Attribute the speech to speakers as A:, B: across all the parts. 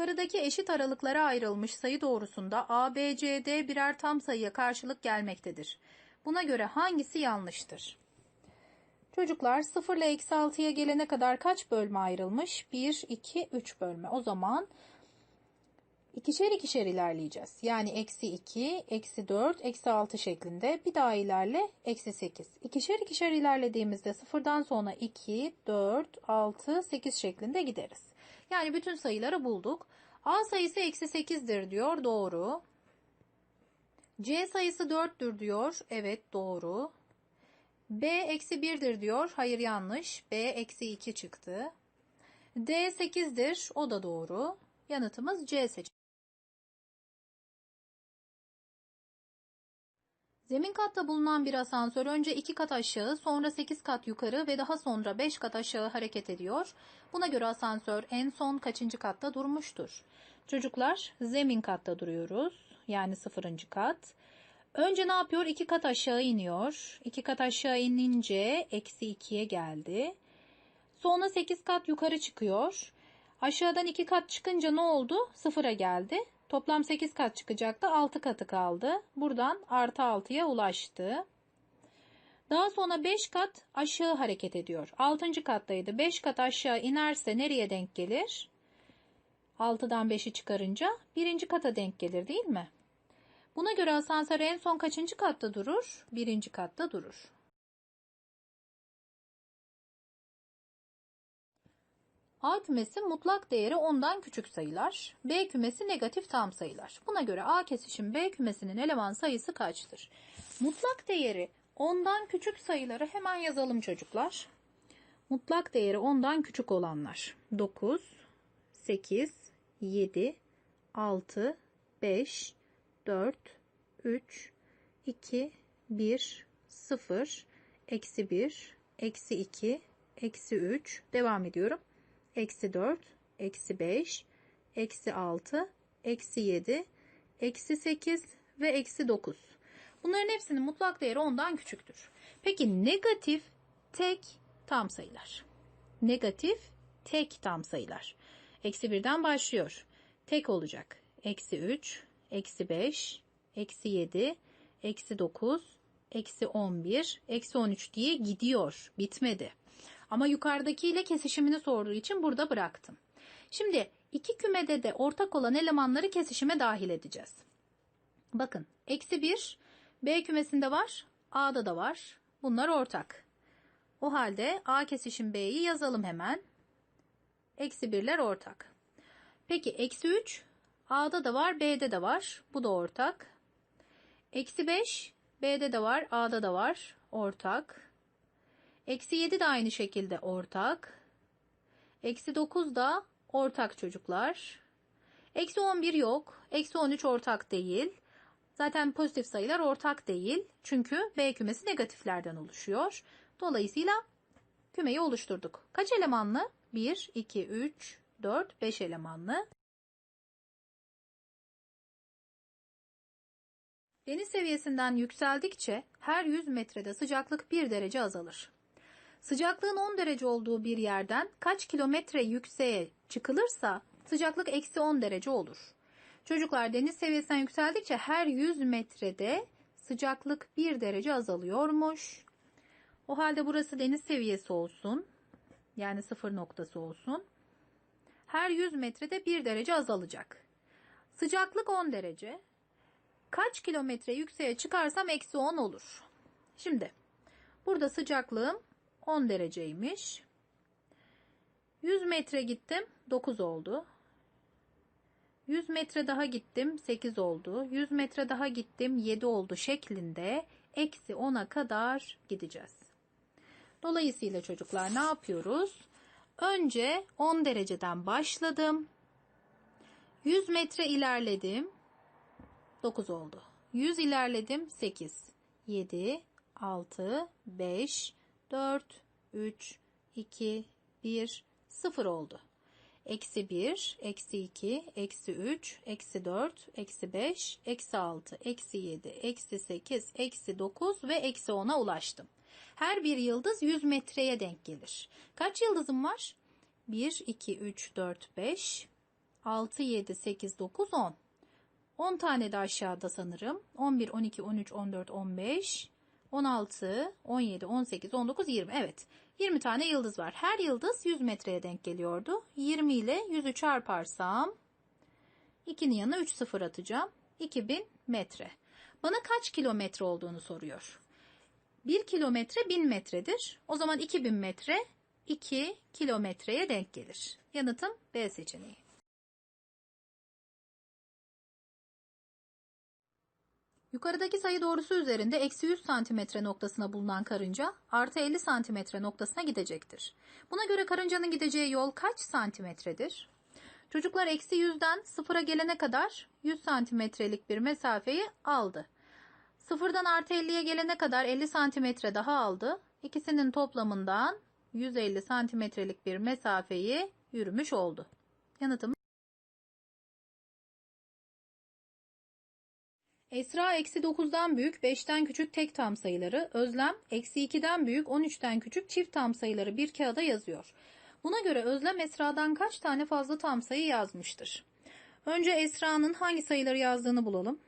A: Yukarıdaki eşit aralıklara ayrılmış sayı doğrusunda A, B, C, D birer tam sayıya karşılık gelmektedir. Buna göre hangisi yanlıştır? Çocuklar 0 ile eksi 6'ya gelene kadar kaç bölme ayrılmış? 1, 2, 3 bölme. O zaman ikişer ikişer ilerleyeceğiz. Yani eksi 2, eksi 4, eksi 6 şeklinde. Bir daha ilerle eksi 8. İkişer ikişer ilerlediğimizde sıfırdan sonra 2, 4, 6, 8 şeklinde gideriz. Yani bütün sayıları bulduk. A sayısı eksi 8'dir diyor. Doğru. C sayısı 4'tür diyor. Evet doğru. B eksi 1'dir diyor. Hayır yanlış. B eksi 2 çıktı. D 8'dir. O da doğru. Yanıtımız C seçeneği. Zemin katta bulunan bir asansör önce 2 kat aşağı, sonra 8 kat yukarı ve daha sonra 5 kat aşağı hareket ediyor. Buna göre asansör en son kaçıncı katta durmuştur? Çocuklar zemin katta duruyoruz. Yani 0. kat. Önce ne yapıyor? 2 kat aşağı iniyor. 2 kat aşağı inince eksi 2'ye geldi. Sonra 8 kat yukarı çıkıyor. Aşağıdan 2 kat çıkınca ne oldu? Sıfıra geldi. Toplam 8 kat çıkacaktı. 6 katı kaldı. Buradan artı 6'ya ulaştı. Daha sonra 5 kat aşağı hareket ediyor. 6. kattaydı. 5 kat aşağı inerse nereye denk gelir? 6'dan 5'i çıkarınca 1. kata denk gelir değil mi? Buna göre asansör en son kaçıncı katta durur? 1. katta durur. A kümesi mutlak değeri 10'dan küçük sayılar. B kümesi negatif tam sayılar. Buna göre A kesişim B kümesinin eleman sayısı kaçtır? Mutlak değeri 10'dan küçük sayıları hemen yazalım çocuklar. Mutlak değeri 10'dan küçük olanlar. 9, 8, 7, 6, 5, 4, 3, 2, 1, 0, eksi 1, eksi 2, eksi 3. Devam ediyorum eksi 4, eksi 5, eksi 6, eksi 7, eksi 8 ve eksi 9. Bunların hepsinin mutlak değeri 10'dan küçüktür. Peki negatif tek tam sayılar. Negatif tek tam sayılar. Eksi 1'den başlıyor. Tek olacak. Eksi 3, eksi 5, eksi 7, eksi 9, eksi 11, eksi 13 diye gidiyor. Bitmedi. Ama yukarıdakiyle kesişimini sorduğu için burada bıraktım. Şimdi iki kümede de ortak olan elemanları kesişime dahil edeceğiz. Bakın eksi 1 B kümesinde var A'da da var. Bunlar ortak. O halde A kesişim B'yi yazalım hemen. Eksi 1'ler ortak. Peki eksi 3 A'da da var B'de de var. Bu da ortak. Eksi 5 B'de de var A'da da var. Ortak. Eksi 7 de aynı şekilde ortak. Eksi 9 da ortak çocuklar. Eksi 11 yok. Eksi 13 ortak değil. Zaten pozitif sayılar ortak değil. Çünkü B kümesi negatiflerden oluşuyor. Dolayısıyla kümeyi oluşturduk. Kaç elemanlı? 1, 2, 3, 4, 5 elemanlı. Deniz seviyesinden yükseldikçe her 100 metrede sıcaklık 1 derece azalır. Sıcaklığın 10 derece olduğu bir yerden kaç kilometre yükseğe çıkılırsa sıcaklık eksi 10 derece olur. Çocuklar deniz seviyesinden yükseldikçe her 100 metrede sıcaklık 1 derece azalıyormuş. O halde burası deniz seviyesi olsun. Yani sıfır noktası olsun. Her 100 metrede 1 derece azalacak. Sıcaklık 10 derece. Kaç kilometre yükseğe çıkarsam eksi 10 olur. Şimdi burada sıcaklığım 10 dereceymiş. 100 metre gittim 9 oldu. 100 metre daha gittim 8 oldu. 100 metre daha gittim 7 oldu şeklinde eksi 10'a kadar gideceğiz. Dolayısıyla çocuklar ne yapıyoruz? Önce 10 dereceden başladım. 100 metre ilerledim. 9 oldu. 100 ilerledim 8, 7, 6, 5, 4, 3, 2, 1, 0 oldu. Eksi 1, eksi 2, eksi 3, eksi 4, eksi 5, eksi 6, eksi 7, eksi 8, eksi 9 ve eksi 10'a ulaştım. Her bir yıldız 100 metreye denk gelir. Kaç yıldızım var? 1, 2, 3, 4, 5, 6, 7, 8, 9, 10. 10 tane de aşağıda sanırım. 11, 12, 13, 14, 15, 16, 17, 18, 19, 20. Evet. 20 tane yıldız var. Her yıldız 100 metreye denk geliyordu. 20 ile 100'ü çarparsam 2'nin yanına 3 sıfır atacağım. 2000 metre. Bana kaç kilometre olduğunu soruyor. 1 kilometre 1000 metredir. O zaman 2000 metre 2 kilometreye denk gelir. Yanıtım B seçeneği. Yukarıdaki sayı doğrusu üzerinde eksi 100 santimetre noktasına bulunan karınca artı 50 santimetre noktasına gidecektir. Buna göre karıncanın gideceği yol kaç santimetredir? Çocuklar eksi 100'den sıfıra gelene kadar 100 santimetrelik bir mesafeyi aldı. Sıfırdan artı 50'ye gelene kadar 50 santimetre daha aldı. İkisinin toplamından 150 santimetrelik bir mesafeyi yürümüş oldu. Yanıtım Esra eksi 9'dan büyük 5'ten küçük tek tam sayıları, Özlem eksi 2'den büyük 13'ten küçük çift tam sayıları bir kağıda yazıyor. Buna göre Özlem Esra'dan kaç tane fazla tam sayı yazmıştır? Önce Esra'nın hangi sayıları yazdığını bulalım.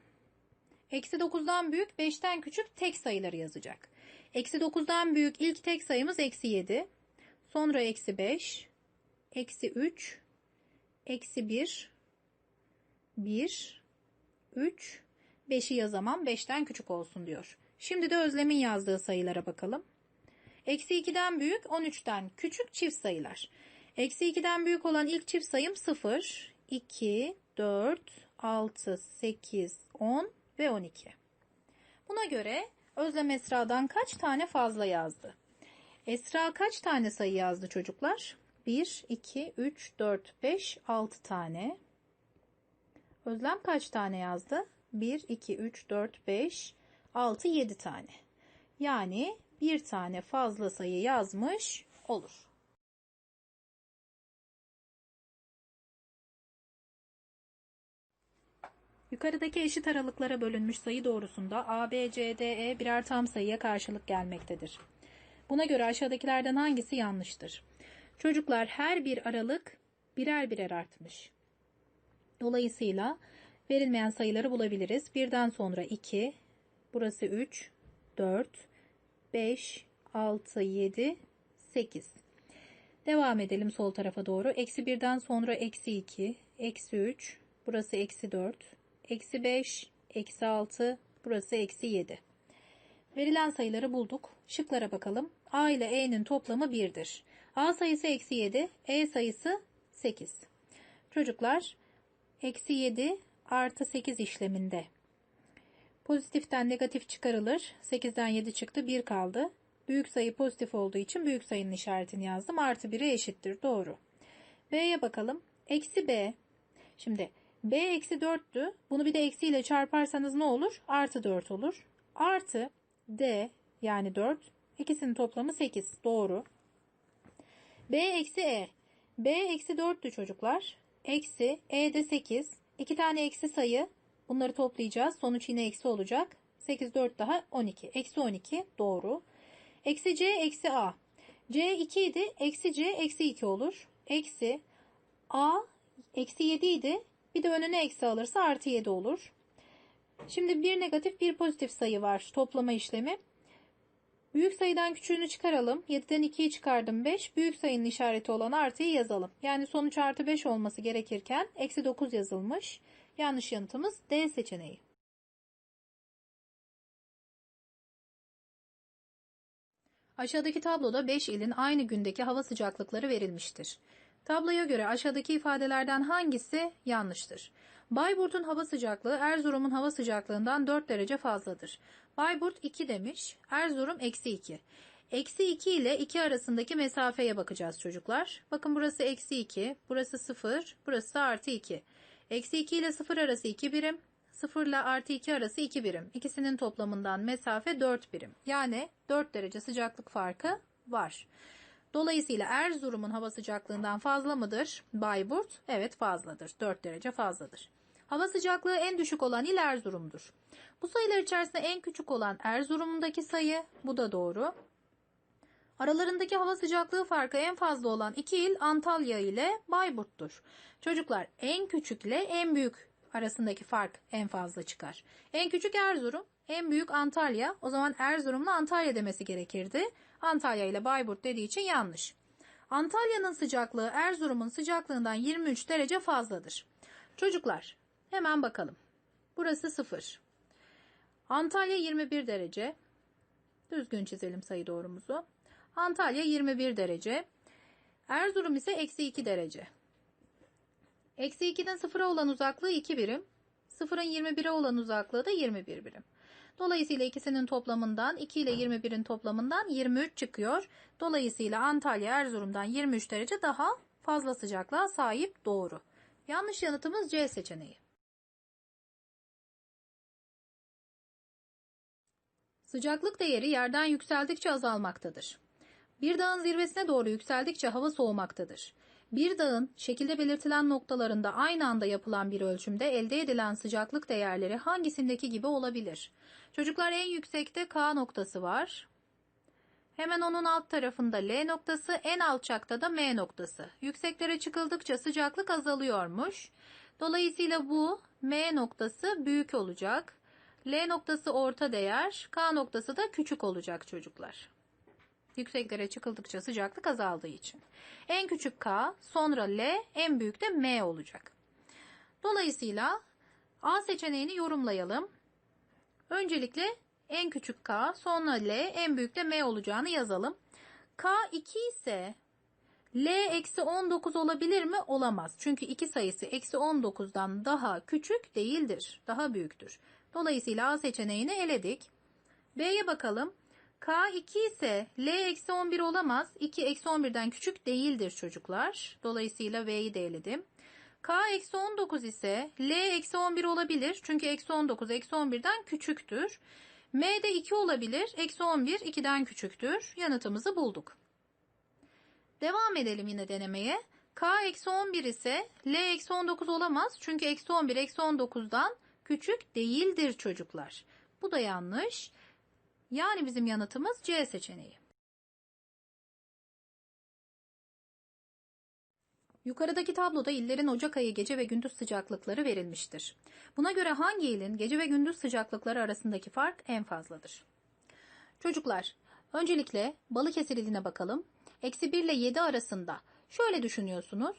A: Eksi 9'dan büyük 5'ten küçük tek sayıları yazacak. Eksi 9'dan büyük ilk tek sayımız eksi 7. Sonra eksi 5, eksi 3, eksi 1, 1, 3, 5'i yazamam 5'ten küçük olsun diyor. Şimdi de Özlem'in yazdığı sayılara bakalım. Eksi 2'den büyük 13'ten küçük çift sayılar. Eksi 2'den büyük olan ilk çift sayım 0, 2, 4, 6, 8, 10 ve 12. Buna göre Özlem Esra'dan kaç tane fazla yazdı? Esra kaç tane sayı yazdı çocuklar? 1, 2, 3, 4, 5, 6 tane. Özlem kaç tane yazdı? 1, 2, 3, 4, 5, 6, 7 tane. Yani bir tane fazla sayı yazmış olur. Yukarıdaki eşit aralıklara bölünmüş sayı doğrusunda A, B, C, D, E birer tam sayıya karşılık gelmektedir. Buna göre aşağıdakilerden hangisi yanlıştır? Çocuklar her bir aralık birer birer artmış. Dolayısıyla verilmeyen sayıları bulabiliriz. Birden sonra 2, burası 3, 4, 5, 6, 7, 8. Devam edelim sol tarafa doğru. Eksi 1'den sonra eksi 2, eksi 3, burası eksi 4, eksi 5, eksi 6, burası eksi 7. Verilen sayıları bulduk. Şıklara bakalım. A ile E'nin toplamı 1'dir. A sayısı eksi 7, E sayısı 8. Çocuklar eksi 7 artı 8 işleminde. Pozitiften negatif çıkarılır. 8'den 7 çıktı 1 kaldı. Büyük sayı pozitif olduğu için büyük sayının işaretini yazdım. Artı 1'e eşittir. Doğru. B'ye bakalım. Eksi B. Şimdi B eksi 4'tü. Bunu bir de eksiyle çarparsanız ne olur? Artı 4 olur. Artı D yani 4. İkisinin toplamı 8. Doğru. B eksi E. B eksi 4'tü çocuklar. Eksi E de 8. İki tane eksi sayı. Bunları toplayacağız. Sonuç yine eksi olacak. 8 4 daha 12. Eksi 12 doğru. Eksi C eksi A. C 2 idi. Eksi C eksi 2 olur. Eksi A eksi 7 idi. Bir de önüne eksi alırsa artı 7 olur. Şimdi bir negatif bir pozitif sayı var. Toplama işlemi. Büyük sayıdan küçüğünü çıkaralım. 7'den 2'yi çıkardım 5. Büyük sayının işareti olan artıyı yazalım. Yani sonuç artı 5 olması gerekirken eksi 9 yazılmış. Yanlış yanıtımız D seçeneği. Aşağıdaki tabloda 5 ilin aynı gündeki hava sıcaklıkları verilmiştir. Tabloya göre aşağıdaki ifadelerden hangisi yanlıştır? Bayburt'un hava sıcaklığı Erzurum'un hava sıcaklığından 4 derece fazladır. Bayburt 2 demiş, Erzurum eksi 2. Eksi 2 ile 2 arasındaki mesafeye bakacağız çocuklar. Bakın burası eksi 2, burası 0, burası artı 2. Eksi 2 ile 0 arası 2 birim, 0 ile artı 2 arası 2 birim. İkisinin toplamından mesafe 4 birim. Yani 4 derece sıcaklık farkı var. Dolayısıyla Erzurum'un hava sıcaklığından fazla mıdır? Bayburt, evet fazladır. 4 derece fazladır. Hava sıcaklığı en düşük olan il Erzurum'dur. Bu sayılar içerisinde en küçük olan Erzurum'daki sayı, bu da doğru. Aralarındaki hava sıcaklığı farkı en fazla olan iki il Antalya ile Bayburt'tur. Çocuklar en küçükle en büyük arasındaki fark en fazla çıkar. En küçük Erzurum, en büyük Antalya. O zaman Erzurum'la Antalya demesi gerekirdi. Antalya ile Bayburt dediği için yanlış. Antalya'nın sıcaklığı Erzurum'un sıcaklığından 23 derece fazladır. Çocuklar hemen bakalım. Burası 0. Antalya 21 derece. Düzgün çizelim sayı doğrumuzu. Antalya 21 derece. Erzurum ise eksi 2 derece. Eksi 2'den 0'a olan uzaklığı 2 birim. 0'ın 21'e olan uzaklığı da 21 birim. Dolayısıyla ikisinin toplamından 2 ile 21'in toplamından 23 çıkıyor. Dolayısıyla Antalya Erzurum'dan 23 derece daha fazla sıcaklığa sahip doğru. Yanlış yanıtımız C seçeneği. Sıcaklık değeri yerden yükseldikçe azalmaktadır. Bir dağın zirvesine doğru yükseldikçe hava soğumaktadır. Bir dağın şekilde belirtilen noktalarında aynı anda yapılan bir ölçümde elde edilen sıcaklık değerleri hangisindeki gibi olabilir? Çocuklar en yüksekte K noktası var. Hemen onun alt tarafında L noktası, en alçakta da M noktası. Yükseklere çıkıldıkça sıcaklık azalıyormuş. Dolayısıyla bu M noktası büyük olacak. L noktası orta değer, K noktası da küçük olacak çocuklar. Yükseklere çıkıldıkça sıcaklık azaldığı için. En küçük K, sonra L, en büyük de M olacak. Dolayısıyla A seçeneğini yorumlayalım. Öncelikle en küçük K, sonra L, en büyük de M olacağını yazalım. K 2 ise L eksi 19 olabilir mi? Olamaz. Çünkü iki sayısı eksi 19'dan daha küçük değildir. Daha büyüktür. Dolayısıyla A seçeneğini eledik. B'ye bakalım. K 2 ise L eksi 11 olamaz. 2 eksi 11'den küçük değildir çocuklar. Dolayısıyla V'yi de eledim. K eksi 19 ise L eksi 11 olabilir. Çünkü eksi 19 eksi 11'den küçüktür. M de 2 olabilir. Eksi 11 2'den küçüktür. Yanıtımızı bulduk. Devam edelim yine denemeye. K eksi 11 ise L eksi 19 olamaz. Çünkü eksi 11 eksi 19'dan küçük değildir çocuklar. Bu da yanlış. Yani bizim yanıtımız C seçeneği. Yukarıdaki tabloda illerin Ocak ayı gece ve gündüz sıcaklıkları verilmiştir. Buna göre hangi ilin gece ve gündüz sıcaklıkları arasındaki fark en fazladır? Çocuklar, öncelikle Balıkesir iline bakalım. Eksi 1 ile 7 arasında şöyle düşünüyorsunuz.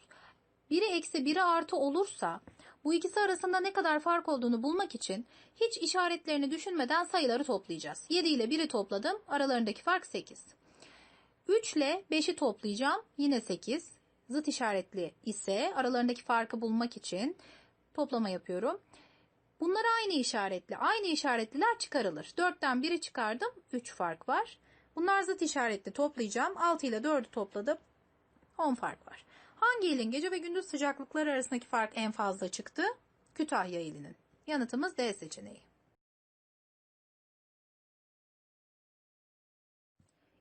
A: Biri eksi biri artı olursa bu ikisi arasında ne kadar fark olduğunu bulmak için hiç işaretlerini düşünmeden sayıları toplayacağız. 7 ile 1'i topladım. Aralarındaki fark 8. 3 ile 5'i toplayacağım. Yine 8. Zıt işaretli ise aralarındaki farkı bulmak için toplama yapıyorum. Bunlar aynı işaretli. Aynı işaretliler çıkarılır. 4'ten 1'i çıkardım. 3 fark var. Bunlar zıt işaretli toplayacağım. 6 ile 4'ü topladım. 10 fark var. Hangi ilin gece ve gündüz sıcaklıkları arasındaki fark en fazla çıktı? Kütahya ilinin. Yanıtımız D seçeneği.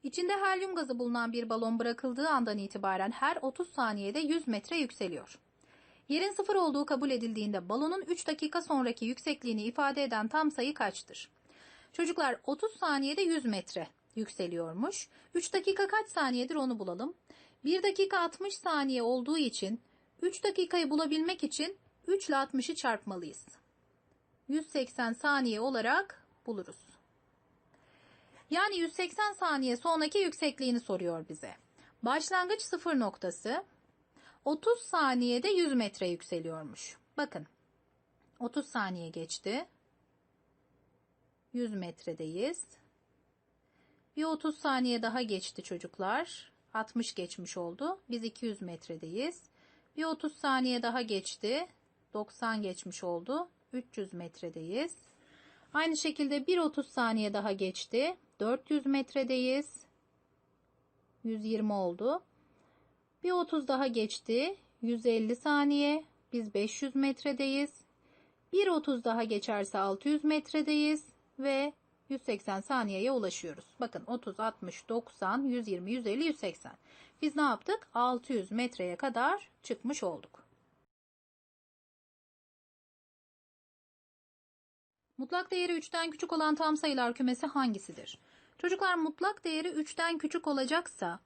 A: İçinde helyum gazı bulunan bir balon bırakıldığı andan itibaren her 30 saniyede 100 metre yükseliyor. Yerin sıfır olduğu kabul edildiğinde balonun 3 dakika sonraki yüksekliğini ifade eden tam sayı kaçtır? Çocuklar 30 saniyede 100 metre yükseliyormuş. 3 dakika kaç saniyedir onu bulalım. 1 dakika 60 saniye olduğu için 3 dakikayı bulabilmek için 3 ile 60'ı çarpmalıyız. 180 saniye olarak buluruz. Yani 180 saniye sonraki yüksekliğini soruyor bize. Başlangıç sıfır noktası 30 saniyede 100 metre yükseliyormuş. Bakın 30 saniye geçti. 100 metredeyiz. Bir 30 saniye daha geçti çocuklar. 60 geçmiş oldu. Biz 200 metredeyiz. Bir 30 saniye daha geçti. 90 geçmiş oldu. 300 metredeyiz. Aynı şekilde bir 30 saniye daha geçti. 400 metredeyiz. 120 oldu. Bir 30 daha geçti. 150 saniye. Biz 500 metredeyiz. Bir 30 daha geçerse 600 metredeyiz ve 180 saniyeye ulaşıyoruz. Bakın 30, 60, 90, 120, 150, 180. Biz ne yaptık? 600 metreye kadar çıkmış olduk. Mutlak değeri 3'ten küçük olan tam sayılar kümesi hangisidir? Çocuklar mutlak değeri 3'ten küçük olacaksa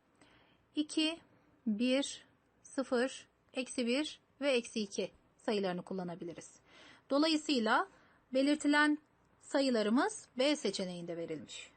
A: 2, 1, 0, eksi 1 ve eksi 2 sayılarını kullanabiliriz. Dolayısıyla belirtilen Sayılarımız B seçeneğinde verilmiş.